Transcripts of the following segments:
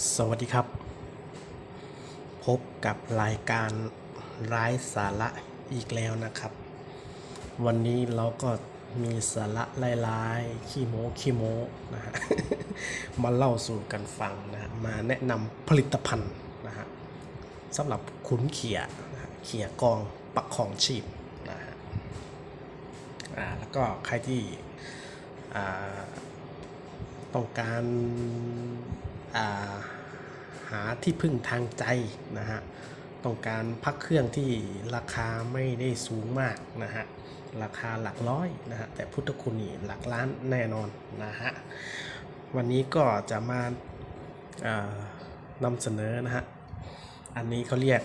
สวัสดีครับ พบกับรายการร้ายสาระอีกแล้วนะครับ วันนี้เราก็มีสาระลายๆขี้โม้ขี้โม้นะฮะมาเล่าสู่กันฟังนะมาแนะนำผลิตภัณฑ์นะฮะสำหรับขุนเขียนะฮะเขียกองปักของชีพนะฮะอ่าแล้วก็ใครที่อ่าต้องการ หาที่พึ่งทางใจนะฮะต้องการพักเครื่องที่ราคาไม่ได้สูงมากนะฮะราคาหลักร้อยนะฮะแต่พุทธคุณนี่หลักล้านแน่นอนนะฮะวันนี้ก็จะมาานำเสนอนะฮะอันนี้เขาเรียก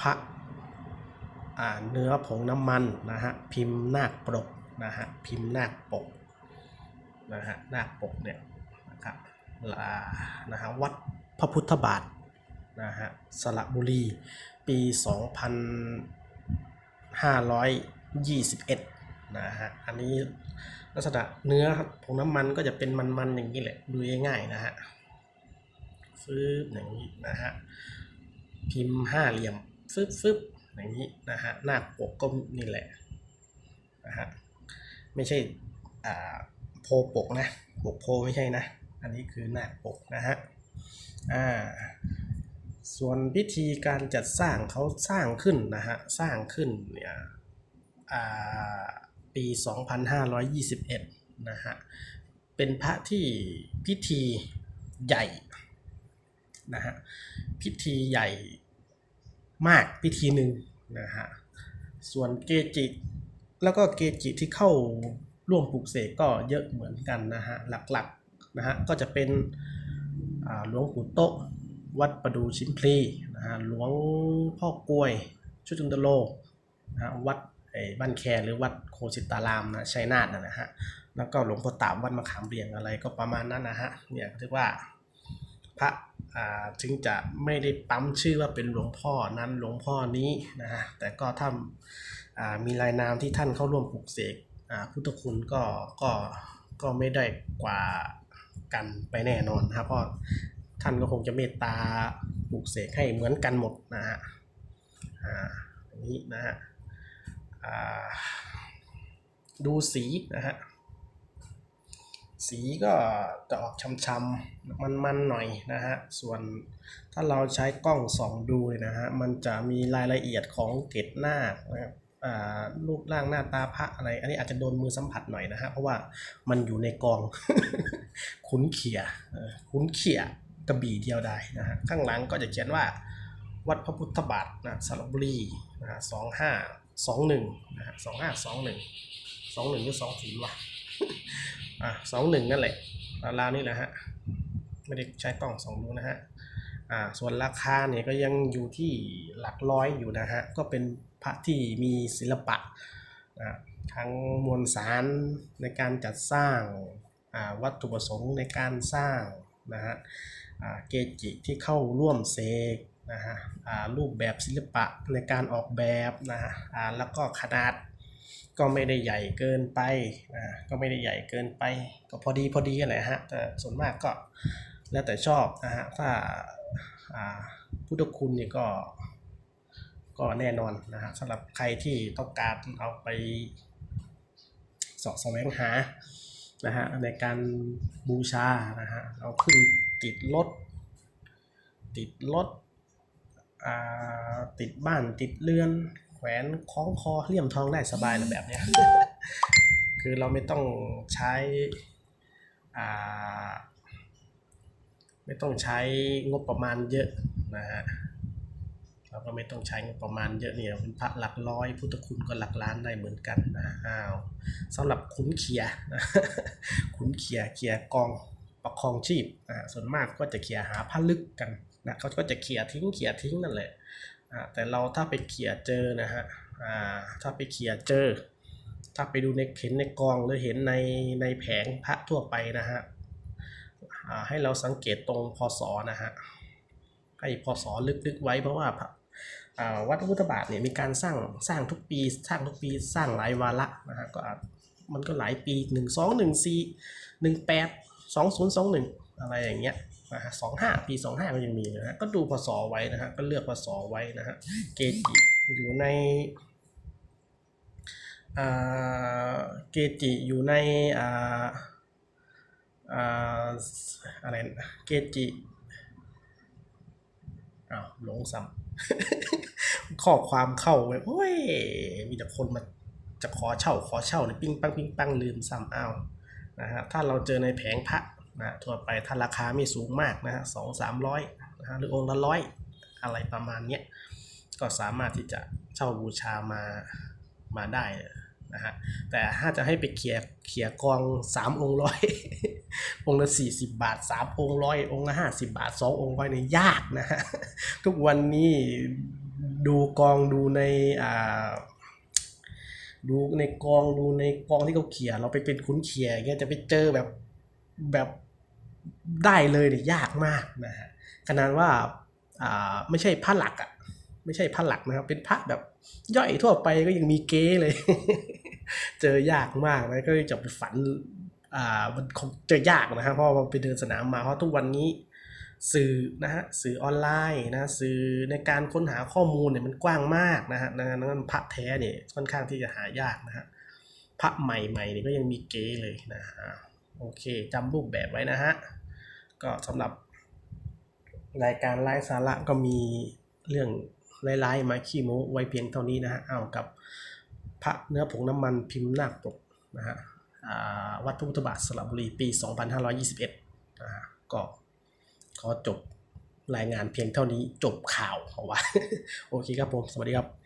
พระเนื้อผงน้ำมันนะฮะพิมพ์นาคปกนะฮะพิมพ์นาคปกนะฮะนาคปกเนี่ย นะฮะวัดพระพุทธบาทนะฮะสระบุรี ปี 2521นะฮะอันนี้ลักษณะเนื้อครับผงน้ำมันก็จะเป็นมันๆอย่างนี้แหละดูง่ายๆนะฮะฟืบอย่างนี้นะฮะพิมพ์ห้าเหลี่ยมฟึบฟึบอย่างนี้นะฮะหน้าปกก็นี่แหละนะฮะไม่ใช่อ่าโพปกนะปกโพไม่ใช่นะ อันนี้คือหน้าปกนะฮะอ่าส่วนพิธีการจัดสร้างเขาสร้างขึ้นนะฮะสร้างขึ้นเนี่ยอ่าปี 2521 นะฮะ เป็นพระที่พิธีใหญ่นะฮะ พิธีใหญ่มากพิธีหนึ่งนะฮะ ส่วนเกจิแล้วก็เกจิที่เข้าร่วมปลูกเสกก็เยอะเหมือนกันนะฮะ หลักๆ นะฮะก็จะเป็นหลวงปู่โตะวัดประดูชิมพลีนะฮะหลวงพ่อกล้วยชุตินตโลนะฮะวัดไอ้บ้านแคหรือวัดโคสิตารามนะชัยนาทนะฮะแล้วก็หลวงพ่อตามวัดมะขามเรียงอะไรก็ประมาณนั้นนะฮะเนี่ยเรียกว่าพระอ่าถึงจะไม่ได้ปั๊มชื่อว่าเป็นหลวงพ่อนั้นหลวงพ่อนี้นะฮะแต่ก็ถ้าอ่ามีรายนามที่ท่านเข้าร่วมปลูกเสกอ่าพุทธคุณก็ก็ก็ไม่ได้กว่า กันไปแน่นอนนะครับเพราะท่านก็คงจะเมตตาปลูกเสกให้เหมือนกันหมดนะฮะอ่าอย่างนี้นะฮะอ่าดูสีนะฮะสีก็จะออกช้ำๆมันๆหน่อยนะฮะ ส่วนถ้าเราใช้กล้องส่องดูเนี่ยนะฮะ มันจะมีรายละเอียดของเกล็ดหน้านะครับ รูปร่างหน้าตาพระอะไร อันนี้อาจจะโดนมือสัมผัสหน่อยนะฮะ เพราะว่ามันอยู่ในกอง ขุนเขียขุนเขียกระบี่เดียวได้นะฮะ ข้างหลังก็จะเขียนว่า วัดพระพุทธบาทนะสระบุรีนะฮะสองห้าสองหนึ่งนะฮะสองห้าสองหนึ่งสองหนึ่งหรือสองศูนย์วะอะสองหนึ่งนั่นแหละราวนี่แหละฮะ ไม่ได้ใช้กล้องสองดูนะฮะ อ่าส่วนราคาเนี่ยก็ยังอยู่ที่หลักร้อยอยู่นะฮะก็เป็นพระที่มีศิลปะนะทั้งมวลสารในการจัดสร้างอ่าวัตถุประสงค์ในการสร้างนะฮะอ่าเกจิที่เข้าร่วมเสกนะฮะอ่ารูปแบบศิลปะในการออกแบบนะฮะอ่าแล้วก็ขนาดก็ไม่ได้ใหญ่เกินไปนะก็ไม่ได้ใหญ่เกินไป ก็พอดีพอดีแหละฮะแต่ส่วนมากก็ แล้วแต่ชอบนะฮะถ้าพุทธคุณเนี่ยก็ก็แน่นอนนะฮะสำหรับใครที่ต้องการเอาไปสาะแสวงหานะฮะในการบูชานะฮะเอาขึ้นติดรถติดรถติดบ้านติดเรือน แขวนคล้องคอเลี่ยมทองได้สบายเลยแบบเนี้ยคือเราไม่ต้องใช้อ่า ไม่ต้องใช้งบประมาณเยอะนะฮะเราก็ไม่ต้องใช้งบประมาณเยอะเนี่ยเป็นพระหลักร้อยพุทธคุณก็หลักล้านได้เหมือนกันนะอ้าวสำหรับขุนเขียนะขุนเขียเขียกองประคองชีพอ่าส่วนมากก็จะเขียหาผ้าลึกกันนะเขาก็จะเขียทิ้งเขียทิ้งนั่นแหละอ่าแต่เราถ้าไปเขียเจอนะฮะอ่าถ้าไปเขียเจอ ถ้าไปดูในเห็นในกองหรือเห็นในในแผงพระทั่วไปนะฮะ ให้เราสังเกตตรงพศนะฮะให้พศลึกๆไว้เพราะว่าพระวัดพระพุทธบาทเนี่ยมีการสร้างสร้างทุกปี สร้างทุกปีสร้างหลายวาระนะฮะก็มันก็หลายปีหนึ่งสองหนึ่งสี่หนึ่งแปดสองศูนย์สองหนึ่งอะไรอย่างเงี้ยนะฮะสองห้าปีสองห้าก็ยังมีนะฮะก็ดูพศไว้นะฮะก็เลือกพศไว้นะฮะเกจิอยู่ในเกจิอยู่ในอ่า อ่าอะไรเกจิอ้าวหลงซ้ำข้อความเข้าไปโอ้ย มีแต่คนมาจะขอเช่าขอเช่าเนี่ยปิ้งปังปิ้งปังลืมซ้ำอ้าวนะฮะถ้าเราเจอในแผงพระนะทั่วไปถ้าราคาไม่สูงมากนะฮะสองสามร้อยนะฮะหรือองค์ละร้อยอะไรประมาณเนี้ยก็สามารถที่จะเช่าบูชามามาได้ นะฮะแต่ถ้าจะให้ไปเคลียเคลียกองสามองค์ร้อยองค์ละสี่สิบาทสามองค์ร้อยองค์ละห้าสิบาทสององค์ร้อยเนี่ยยากนะฮะทุกวันนี้ดูกองดูในอ่าดูในกองดูในกองที่เขาเขียเราไปเป็นคุ้นเขียอย่างเงี้ยจะไปเจอแบบแบบได้เลยเนี่ยยากมากนะฮะขนาดว่าอ่าไม่ใช่พระหลักอะไม่ใช่พระหลักนะครับ เป็นพระแบบย่อยทั่วไปก็ยังมีเก้เลย เจอยากมากนะก็จะไปฝันอ่ามันคงเจอยากนะฮะเพราะว่าไปเดินสนามมาเพราะทุกวันนี้สื่อนะฮะสื่อออนไลน์นะสื่อในการค้นหาข้อมูลเนี่ยมันกว้างมากนะฮะดังนั้นพระแท้เนี่ยค่อนข้างที่จะหายากนะฮะพระใหม่ๆเนี่ยก็ยังมีเก๋เลยนะฮะโอเคจำรูปแบบไว้นะฮะก็สำหรับรายการไลฟ์สาระก็มีเรื่องไล่ๆมาขี้โม้ไว้เพียงเท่านี้นะฮะเอากับ พระเนื้อผงน้ำมันพิมพ์นาคปกนะฮะอ่าวัดพระพุทธบาทสระบุรีปี 2521นะฮะก็ขอจบรายงานเพียงเท่านี้จบข่าวเอาไว้โอเคครับผม สวัสดีครับ